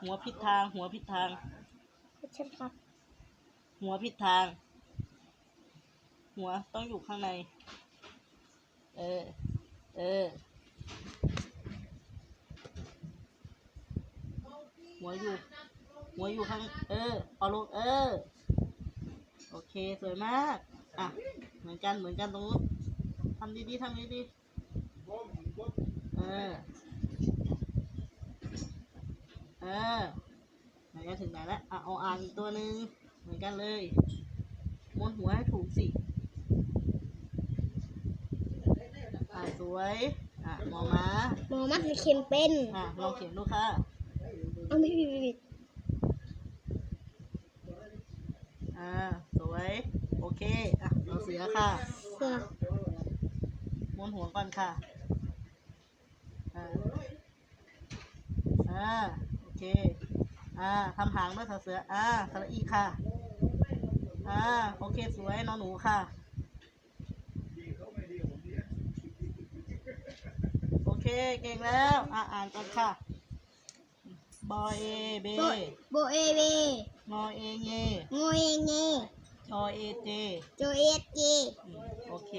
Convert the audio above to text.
หัวผิดทาง หัวผิดทาง ใช่ครับหัวผิดทาง หัวต้องอยู่ข้างใน เออ เออ หัวอยู่ หัวอยู่ข้าง เออเอาลงเออ โอเค สวยมาก อะ เหมือนกัน เหมือนกันตรงนู้น ทำดีๆทำดีๆเออ เออไหนจะถึงไหนแล้วอะเอาอ่างอีกตัวหนึ่งเหมือนกันเลยม้วนหัวให้ถูกสิอะสวย อะหมอม้าหมอมัดเข็มเป็น อะลองเขียนดูค่ะเอาไม่ผิดไม่ผิดอ่าสวย โอเค อะเราเสือค่ะเสือ ม้วนหัวก่อนค่ะ อ่า อ่า โอเค อ่าทำหางด้วยค่ะเสือ อ่าสระอีค่ะ อ่า โอเค สวยนอนหนูค่ะ โอเค เก่งแล้ว อ่าอ่านก่อนค่ะ บอเอเบโบโบเอเวมอเอเยโงเอเงชอเอเจ โจเอสเจอืมโอเค